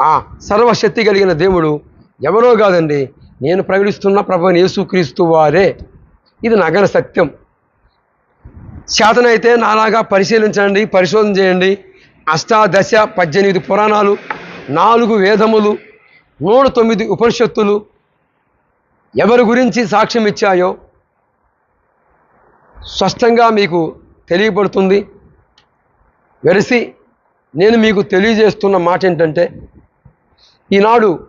ఆ సర్వశక్తి కలిగిన దేవుడు ఎవరో కాదండి. నేను ప్రకటిస్తున్న ప్రభు యేసుక్రీస్తు వారే. ఇది నగర సత్యం. చేతనైతే నాలాగా పరిశీలించండి పరిశోధన చేయండి. అష్టాదశ పద్దెనిమిది పురాణాలు నాలుగు వేదములు నూట తొమ్మిది ఉపనిషత్తులు ఎవరి గురించి సాక్ష్యం ఇచ్చాయో స్పష్టంగా మీకు తెలియబడుతుంది వెరసి నేను మీకు తెలియజేస్తున్న మాట ఏంటంటే ఈనాడు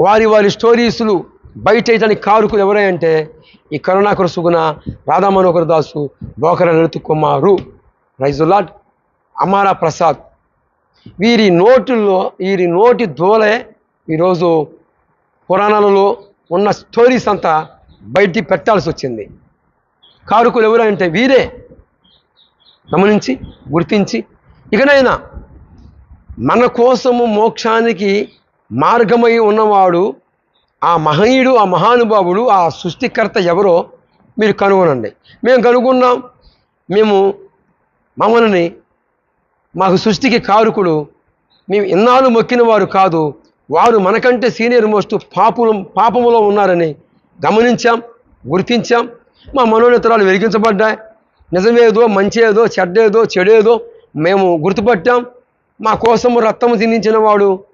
వారి వారి స్టోరీస్లు బయటేయడానికి కారుకులు ఎవరంటే ఈ కరుణాకర సుగుణ రాధా మనోహర్ దాసు బోకర కుమారు. రైజులాట్ అమారా ప్రసాద్. వీరి నోటుల్లో వీరి నోటి దోలే ఈరోజు పురాణాలలో ఉన్న స్టోరీస్ అంతా బయటికి పెట్టాల్సి వచ్చింది. కారుకులు ఎవరంటే వీరే. గమనించి గుర్తించి ఇకనైనా మన కోసము మోక్షానికి మార్గమై ఉన్నవాడు ఆ మహనీయుడు ఆ మహానుభావుడు ఆ సృష్టికర్త ఎవరో మీరు కనుగొనండి. మేము కనుగొన్నాం. మేము మమ్మల్ని మాకు సృష్టికి కారుకుడు మేము ఇన్నాళ్ళు మొక్కిన వారు కాదు. వారు మనకంటే సీనియర్ మోస్ట్ పాపులు పాపములో ఉన్నారని గమనించాం గుర్తించాం. మా మనోనేతరాలు వెలిగించబడ్డాయి. నిజమేదో మంచేదో చెడ్డేదో చెడేదో మేము గుర్తుపట్టాం. మా కోసము రక్తము దిందించిన వాడు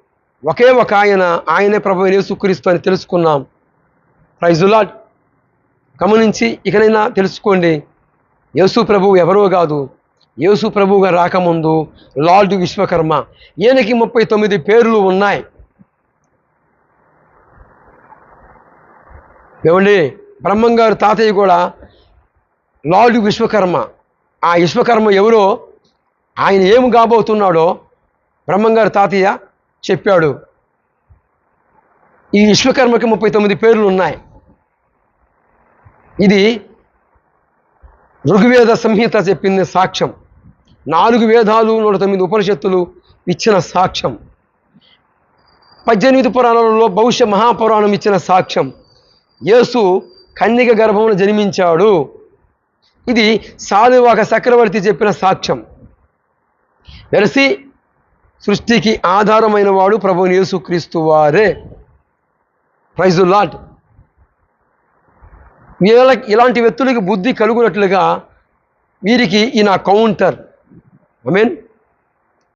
ఒకే ఒక ఆయన ఆయనే ప్రభు యేసుక్రీస్తు అని తెలుసుకున్నాం. ప్రైజులాడ్ గమనించి ఇకనైనా తెలుసుకోండి. యేసు ప్రభువు ఎవరో కాదు. యేసు ప్రభువుగా రాకముందు లార్డ్ విశ్వకర్మ ఈయనకి ముప్పై తొమ్మిది పేర్లు ఉన్నాయి. ఏమండి? బ్రహ్మంగారు తాతయ్య కూడా లార్డ్ విశ్వకర్మ. ఆ విశ్వకర్మ ఎవరో? ఆయన ఏమి కాబోతున్నాడో బ్రహ్మంగారు తాతయ్య చెప్పాడు ఈ విశ్వకర్మకి ముప్పై తొమ్మిది పేర్లు ఉన్నాయి ఇది ఋగ్వేద సంహిత చెప్పింది సాక్ష్యం. నాలుగు వేదాలు నూట తొమ్మిది ఉపనిషత్తులు ఇచ్చిన సాక్ష్యం. పద్దెనిమిది పురాణాలలో భవిష్య మహాపురాణం ఇచ్చిన సాక్ష్యం. యేసు కన్నిక గర్భమున జన్మించాడు. ఇది సాధువాక చక్రవర్తి చెప్పిన సాక్ష్యం. వెరసి సృష్టికి ఆధారమైన వాడు ప్రభు యేసుక్రీస్తు వారే. ప్రైజు లాట్ ఇలాంటి వ్యక్తులకి బుద్ధి కలుగునట్లుగా వీరికి ఈ నా కౌంటర్ ఐ మీన్